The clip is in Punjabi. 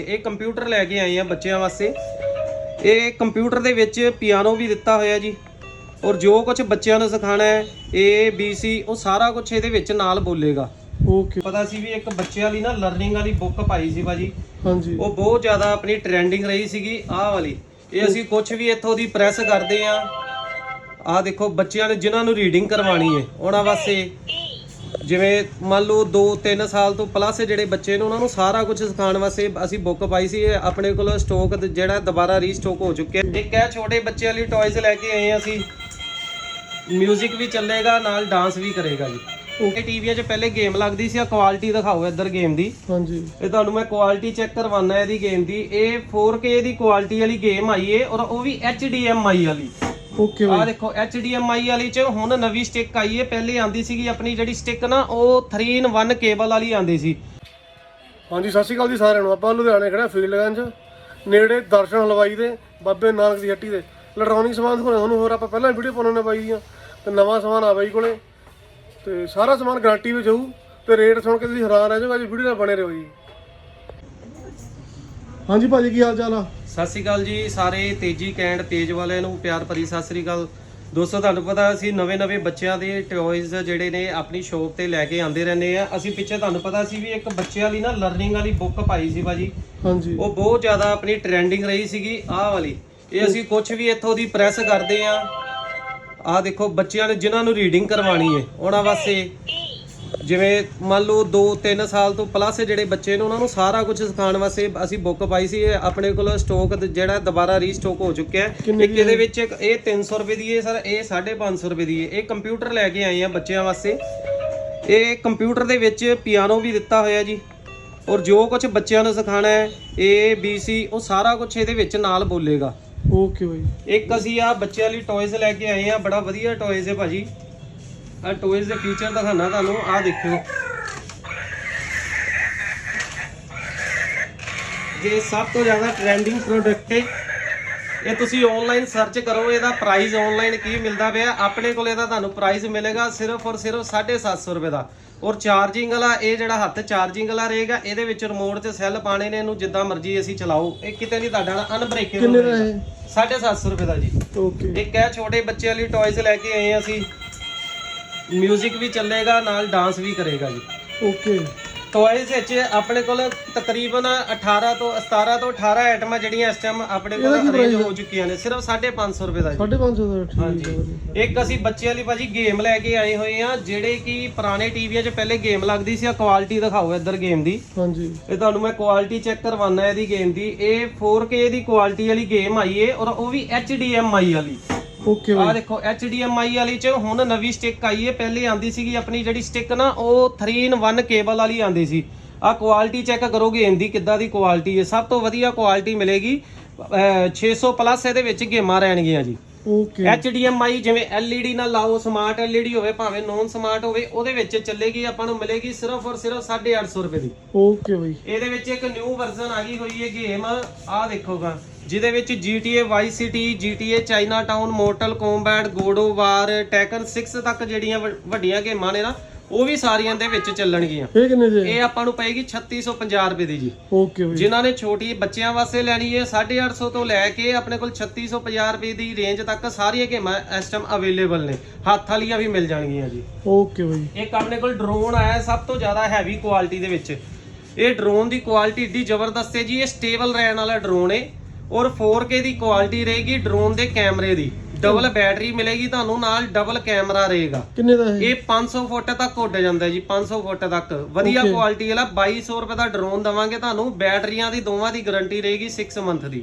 ਇਹ ਕੰਪਿਊਟਰ ਲੈ ਕੇ ਆਏ ਆ ਬੱਚਿਆਂ ਵਾਸਤੇ। ਇਹ ਕੰਪਿਊਟਰ ਦੇ ਵਿੱਚ ਪਿਆਨੋ ਵੀ ਦਿੱਤਾ ਹੋਇਆ ਜੀ। ਔਰ ਜੋ ਕੁਝ ਬੱਚਿਆਂ ਨੂੰ ਸਿਖਾਣਾ ਹੈ ਏ ਬੀ ਸੀ ਉਹ ਸਾਰਾ ਕੁਝ ਇਹਦੇ ਵਿੱਚ ਨਾਲ ਬੋਲੇਗਾ। ਓਕੇ ਪਤਾ ਸੀ ਵੀ ਇੱਕ ਬੱਚਿਆਂ ਲਈ ਨਾ ਲਰਨਿੰਗ ਵਾਲੀ ਬੁੱਕ ਪਾਈ ਸੀ ਭਾਜੀ। ਹਾਂਜੀ। ਉਹ ਬਹੁਤ ਜ਼ਿਆਦਾ ਆਪਣੀ ਟ੍ਰੈਂਡਿੰਗ ਰਹੀ ਸੀਗੀ ਆਹ ਵਾਲੀ। ਇਹ ਅਸੀਂ ਕੁਝ ਵੀ ਇੱਥੋਂ ਦੀ ਪ੍ਰੈਸ ਕਰਦੇ ਆ। ਆਹ ਦੇਖੋ ਬੱਚਿਆਂ ਨੇ ਜਿਨ੍ਹਾਂ ਨੂੰ ਰੀਡਿੰਗ ਕਰਵਾਣੀ ਹੈ ਉਹਨਾਂ ਵਾਸਤੇ ਜਿਵੇਂ ਮੰਨ ਲਓ 2-3 ਸਾਲ ਤੋਂ ਪਲੱਸ ਜਿਹੜੇ ਬੱਚੇ ਨੇ ਉਹਨਾਂ ਨੂੰ ਸਾਰਾ ਕੁਝ ਸਿਖਾਉਣ ਵਾਸਤੇ ਅਸੀਂ ਬੁੱਕ ਪਾਈ ਸੀ ਆਪਣੇ ਕੋਲ ਸਟਾਕ ਜਿਹੜਾ ਦੁਬਾਰਾ ਰੀਸਟਾਕ ਹੋ ਚੁੱਕਿਆ ਇੱਕ ਹੈ ਛੋਟੇ ਬੱਚਿਆਂ ਲਈ ਟੌਇਜ਼ ਲੈ ਕੇ ਆਏ ਅਸੀਂ। ਮਿਊਜ਼ਿਕ ਵੀ ਚੱਲੇਗਾ ਨਾਲ ਡਾਂਸ ਵੀ ਕਰੇਗਾ ਜੀ। ਇਹ ਟੀਵੀਆਂ 'ਚ ਪਹਿਲੇ ਗੇਮ ਲੱਗਦੀ ਸੀ ਆ ਕੁਆਲਿਟੀ ਦਿਖਾਓ ਇੱਧਰ ਗੇਮ ਦੀ। ਹਾਂਜੀ। ਇਹ ਤੁਹਾਨੂੰ ਮੈਂ ਕੁਆਲਿਟੀ ਚੈੱਕ ਕਰਵਾਉਣਾ ਇਹਦੀ ਗੇਮ ਦੀ। ਇਹ 4K ਦੀ ਕੁਆਲਿਟੀ ਵਾਲੀ ਗੇਮ ਆਈ ਏ ਔਰ ਉਹ ਵੀ HDMI ਵਾਲੀ। ਓਕੇ ਬਾਈ। ਦੇਖੋ HDMI ਵਾਲੀ ਚ ਹੁਣ ਨਵੀਂ ਸਟਿੱਕ ਆਈ ਏ। ਪਹਿਲੇ ਆਂਦੀ ਸੀਗੀ ਆਪਣੀ ਜਿਹੜੀ ਸਟਿੱਕ ਨਾ ਉਹ 3 in 1 ਕੇਬਲ ਵਾਲੀ ਆਂਦੀ ਸੀ। ਹਾਂਜੀ ਸਤਿ ਸ਼੍ਰੀ ਅਕਾਲ ਜੀ ਸਾਰਿਆਂ ਨੂੰ। ਆਪਾਂ ਲੁਧਿਆਣੇ ਖੜਾ ਫੀਲਡਗੰਜ ਨੇੜੇ ਦਰਸ਼ਨ ਹਲਵਾਈ ਦੇ ਬਾਬੇ ਨਾਨਕ ਦੀ ਹੱਟੀ ਦੇ। ਇਲੈਕਟ੍ਰੋਨਿਕ ਸਮਾਨ ਦਿਖਾਉਣਾ ਤੁਹਾਨੂੰ ਹੋਰ ਆਪਾਂ ਪਹਿਲਾਂ ਵੀਡੀਓ ਪਾਉਣੇ ਨੇ ਬਾਈ ਦੀਆਂ। ਤੇ ਨਵਾਂ ਸਮਾਨ ਆ ਬਾਈ ਕੋਲੇ। ਤੇ ਸਾਰਾ ਸਮਾਨ ਗਾਰੰਟੀ ਵਿੱਚ ਹੋਊ। ਤੇ ਰੇਟ ਸੁਣ ਕੇ ਤੁਸੀਂ ਹੈਰਾਨ ਰਹਿ ਜਾਓਗੇ ਜੀ ਵੀਡੀਓ ਨਾਲ ਬਣੇ ਰਹੋ ਜੀ। ਹਾਂਜੀ ਭਾਜੀ ਕੀ ਹਾਲ ਚਾਲ ਆ? ਸਤਿ ਸ੍ਰੀ ਅਕਾਲ ਜੀ ਸਾਰੇ ਤੇਜੀ ਕੈਂਡ ਤੇਜ ਵਾਲਿਆਂ ਨੂੰ ਪਿਆਰ ਭਰੀ ਸਤਿ ਸ੍ਰੀ ਅਕਾਲ। ਦੋਸਤੋ ਤੁਹਾਨੂੰ ਪਤਾ ਅਸੀਂ ਨਵੇਂ-ਨਵੇਂ ਬੱਚਿਆਂ ਦੇ ਟੌਇਜ਼ ਜਿਹੜੇ ਨੇ ਆਪਣੀ ਸ਼ੋਪ ਤੇ ਲੈ ਕੇ ਆਂਦੇ ਰਹਿੰਦੇ ਆ। ਅਸੀਂ ਪਿੱਛੇ ਤੁਹਾਨੂੰ ਪਤਾ ਸੀ ਵੀ ਇੱਕ ਬੱਚਿਆਂ ਲਈ ਨਾ ਲਰਨਿੰਗ ਵਾਲੀ ਬੁੱਕ ਪਾਈ ਸੀ ਭਾਜੀ। ਹਾਂਜੀ। ਉਹ ਬਹੁਤ ਜ਼ਿਆਦਾ ਆਪਣੀ ਟ੍ਰੈਂਡਿੰਗ ਰਹੀ ਸੀਗੀ ਆਹ ਵਾਲੀ। ਇਹ ਅਸੀਂ ਕੁਝ ਵੀ ਇੱਥੋਂ ਦੀ ਪ੍ਰੈਸ ਕਰਦੇ ਆ। ਆਹ ਦੇਖੋ ਬੱਚਿਆਂ ਨੇ ਜਿਨ੍ਹਾਂ ਨੂੰ ਰੀਡਿੰਗ ਕਰਵਾਣੀ ਹੈ ਉਹਨਾਂ ਵਾਸਤੇ ਜਿਵੇਂ ਮੰਨ ਲਓ 2-3 ਸਾਲ ਤੋਂ ਪਲੱਸ ਜਿਹੜੇ ਬੱਚੇ ਨੇ ਉਹਨਾਂ ਨੂੰ ਸਾਰਾ ਕੁਝ ਸਿਖਾਉਣ ਵਾਸਤੇ ਅਸੀਂ ਬੁੱਕ ਪਾਈ ਸੀ ਇਹ ਆਪਣੇ ਕੋਲ ਸਟਾਕ ਜਿਹੜਾ ਦੁਬਾਰਾ ਰੀਸਟਾਕ ਹੋ ਚੁੱਕਿਆ ਹੈ। ਇੱਕ ਇਹਦੇ ਵਿੱਚ ਇੱਕ ਇਹ 300 ਰੁਪਏ ਦੀ ਹੈ ਸਰ ਇਹ 550 ਰੁਪਏ ਦੀ ਹੈ। ਇਹ ਕੰਪਿਊਟਰ ਲੈ ਕੇ ਆਏ ਆ ਬੱਚਿਆਂ ਵਾਸਤੇ। ਇਹ ਕੰਪਿਊਟਰ ਦੇ ਵਿੱਚ ਪਿਆਨੋ ਵੀ ਦਿੱਤਾ ਹੋਇਆ ਜੀ। ਔਰ ਜੋ ਕੁਝ ਬੱਚਿਆਂ ਨੂੰ ਸਿਖਾਣਾ ਹੈ ਏ ਬੀ ਸੀ ਉਹ ਸਾਰਾ ਕੁਝ ਇਹਦੇ ਵਿੱਚ ਨਾਲ ਬੋਲੇਗਾ। ਓਕੇ ਬਾਈ। ਇੱਕ ਅਸੀਂ ਆ ਬੱਚਿਆਂ ਲਈ ਟੌਇਜ਼ ਲੈ ਕੇ ਆਏ ਆ ਬੜਾ ਵਧੀਆ ਟੌਇਜ਼ ਹੈ ਭਾਜੀ। ਆ ਟੌਇਜ਼ ਦੇ ਫੀਚਰ ਦਿਖਾਣਾ ਤੁਹਾਨੂੰ ਆ ਦੇਖਿਓ। ਇਹ ਸਭ ਤੋਂ ਜ਼ਿਆਦਾ ਟ੍ਰੈਂਡਿੰਗ ਪ੍ਰੋਡਕਟ ਹੈ ਇਹ ਤੁਸੀਂ ਆਨਲਾਈਨ ਸਰਚ ਕਰੋ ਇਹਦਾ ਪ੍ਰਾਈਸ ਆਨਲਾਈਨ ਕੀ ਮਿਲਦਾ ਪਿਆ ਆਪਣੇ ਕੋਲ ਇਹਦਾ ਤੁਹਾਨੂੰ ਪ੍ਰਾਈਸ ਮਿਲੇਗਾ ਸਿਰਫ ਔਰ ਸਿਰਫ 750 ਰੁਪਏ ਦਾ। ਔਰ ਚਾਰਜਿੰਗ ਵਾਲਾ ਇਹ ਜਿਹੜਾ ਹੱਥ ਚਾਰਜਿੰਗ ਵਾਲਾ ਰਹੇਗਾ ਇਹਦੇ ਵਿੱਚ ਰਿਮੋਟ ਤੇ ਸੈੱਲ ਪਾਣੇ ਨੇ ਇਹਨੂੰ ਜਿੱਦਾਂ ਮਰਜ਼ੀ ਅਸੀਂ ਚਲਾਓ। ਇਹ ਕਿਤੇ ਨਹੀਂ ਤੁਹਾਡਾ ਅਨਬ੍ਰੇਕੇਬਲ ਕਿੰਨੇ ਦਾ ਇਹ? 750 ਰੁਪਏ ਦਾ ਜੀ। ਓਕੇ ਇੱਕ ਹੈ ਛੋਟੇ ਬੱਚਿਆਂ ਲਈ ਟੌਇਜ਼ ਲੈ ਕੇ ਆਏ ਹਾਂ ਅਸੀਂ। ਮਿਊਜ਼ਿਕ ਵੀ ਚੱਲੇਗਾ ਨਾਲ ਡਾਂਸ ਵੀ ਕਰੇਗਾ ਜੀ। ਓਕੇ ਟੌਇਜ਼ ਵਿੱਚ ਆਪਣੇ ਕੋਲ ਤਕਰੀਬਨ 18 ਤੋਂ 17 ਤੋਂ 18 ਆਈਟਮਾਂ ਜਿਹੜੀਆਂ ਇਸ ਟਾਈਮ ਆਪਣੇ ਕੋਲ ਇਹਦਾ ਕੀ ਅਰੇਂਜ price ਹੋ ਚੁੱਕੀਆਂ ਨੇ ਸਿਰਫ 550 ਰੁਪਏ ਦਾ ਜੀ। 550 ਦਾ ਠੀਕ ਹੈ ਹਾਂਜੀ। ਵਧੀਆ। ਇੱਕ ਅਸੀਂ ਬੱਚਿਆਂ ਲਈ ਭਾਜੀ ਗੇਮ ਲੈ ਕੇ ਆਏ ਹੋਏ ਆ ਜਿਹੜੇ ਕਿ ਪੁਰਾਣੇ ਟੀਵੀਆਂ 'ਚ ਪਹਿਲੇ ਗੇਮ ਲੱਗਦੀ ਸੀ ਆ ਕੁਆਲਿਟੀ ਦਿਖਾਓ ਇੱਧਰ ਗੇਮ ਦੀ। ਹਾਂਜੀ। ਇਹ ਤੁਹਾਨੂੰ ਮੈਂ ਕੁਆਲਿਟੀ ਚੈੱਕ ਕਰਵਾਉਣਾ ਇਹਦੀ ਗੇਮ ਦੀ। ਇਹ 4K ਦੀ ਕੁਆਲਿਟੀ ਵਾਲੀ ਗੇਮ ਆਈ ਏ ਔਰ ਉਹ ਵੀ HDMI ਵਾਲੀ। ਓਕੇ ਆ ਦੇਖੋ HDMI ਵਾਲੀ ਚ ਹੁਣ ਨਵੀਂ ਸਟਿੱਕ ਆਈ ਹੈ। ਪਹਿਲੇ ਆਂਦੀ ਸੀਗੀ ਆਪਣੀ ਜਿਹੜੀ ਸਟਿੱਕ ਨਾ ਉਹ 3 in 1 ਕੇਬਲ ਵਾਲੀ ਆਂਦੀ ਸੀ। ਆ ਕੁਆਲਿਟੀ ਚੈੱਕ ਕਰੋ ਗੇਮ ਦੀ ਕਿੱਦਾਂ ਦੀ ਕੁਆਲਿਟੀ ਹੈ। ਸਭ ਤੋਂ ਵਧੀਆ ਕੁਆਲਿਟੀ ਮਿਲੇਗੀ। ਅਹ 600 ਪਲੱਸ ਇਹਦੇ ਵਿੱਚ ਗੇਮਾਂ ਰਹਿਣਗੀਆਂ ਜੀ। ਓਕੇ HDMI ਜਿਵੇਂ LED ਨਾਲ ਲਾਓ ਸਮਾਰਟ LED ਹੋਵੇ ਭਾਵੇਂ ਨੌਨ ਸਮਾਰਟ ਹੋਵੇ ਉਹਦੇ ਵਿੱਚ ਚੱਲੇਗੀ ਆਪਾਂ ਨੂੰ ਮਿਲੇਗੀ ਸਿਰਫ ਔਰ ਸਿਰਫ 850 ਰੁਪਏ ਦੀ। ਓਕੇ ਬਾਈ। ਇਹਦੇ ਵਿੱਚ ਇੱਕ ਨਿਊ ਵਰਜ਼ਨ ਆ ਗਈ ਹੋਈ ਹੈ ਗੇਮ। ਆਹ ਦੇਖੋਗਾ ਜਿਹਦੇ ਵਿੱਚ GTA Vice City GTA China Town Mortal Kombat God of War Tekken 6 ਤੱਕ ਜਿਹੜੀਆਂ ਵੱਡੀਆਂ ਗੇਮਾਂ ਨੇ ਨਾ ਉਹ ਵੀ ਸਾਰੀਆਂ ਦੇ ਵਿੱਚ ਚੱਲਣਗੀਆਂ। ਇਹ ਕਿੰਨੇ ਦੇ? ਇਹ ਆਪਾਂ ਨੂੰ ਪਏਗੀ 3650 ਰੁਪਏ ਦੀ ਜੀ। ਓਕੇ ਬਾਈ। ਜਿਨ੍ਹਾਂ ਨੇ ਛੋਟੀ ਬੱਚਿਆਂ ਵਾਸਤੇ ਲੈਣੀ ਹੈ 850 ਤੋਂ ਲੈ ਕੇ ਆਪਣੇ ਕੋਲ 3650 ਰੁਪਏ ਦੀ ਰੇਂਜ ਤੱਕ ਸਾਰੀਆਂ ਗੇਮਾਂ ਇਸ ਟਾਈਮ ਅਵੇਲੇਬਲ ਨੇ। ਹੱਥ ਵਾਲੀਆਂ ਵੀ ਮਿਲ ਜਾਣਗੀਆਂ ਜੀ। ਓਕੇ ਬਾਈ। ਇੱਕ ਆਪਣੇ ਕੋਲ ਡਰੋਨ ਆਇਆ ਸਭ ਤੋਂ ਜ਼ਿਆਦਾ ਹੈਵੀ ਕੁਆਲਿਟੀ ਦੇ ਵਿੱਚ। ਇਹ ਡਰੋਨ ਦੀ ਕੁਆਲਿਟੀ ਏਡੀ ਜ਼ਬਰਦਸਤ ਹੈ ਜੀ ਇਹ ਸਟੇਬਲ ਰਹਿਣ ਵਾਲਾ ਡਰੋਨ ਹੈ ਔਰ 4K ਦੀ ਕੁਆਲਿਟੀ ਰਹੇਗੀ ਡਰੋਨ ਦੇ ਕੈਮਰੇ ਦੀ। ਡਬਲ ਬੈਟਰੀ ਮਿਲੇਗੀ ਤੁਹਾਨੂੰ ਨਾਲ ਡਬਲ ਕੈਮਰਾ ਰਹੇਗਾ। ਕਿੰਨੇ ਦਾ ਇਹ? ਇਹ 500 ਫੁੱਟ ਤੱਕ ਉੱਡ ਜਾਂਦਾ ਜੀ 500 ਫੁੱਟ ਤੱਕ। ਵਧੀਆ Okay. ਕੁਆਲਿਟੀ ਵਾਲਾ 2200 ਰੁਪਏ ਦਾ ਡਰੋਨ ਦਵਾਂਗੇ ਤੁਹਾਨੂੰ ਬੈਟਰੀਆਂ ਦੀ ਦੋਵਾਂ ਦੀ ਗਾਰੰਟੀ ਰਹੇਗੀ 6 ਮੰਥ ਦੀ।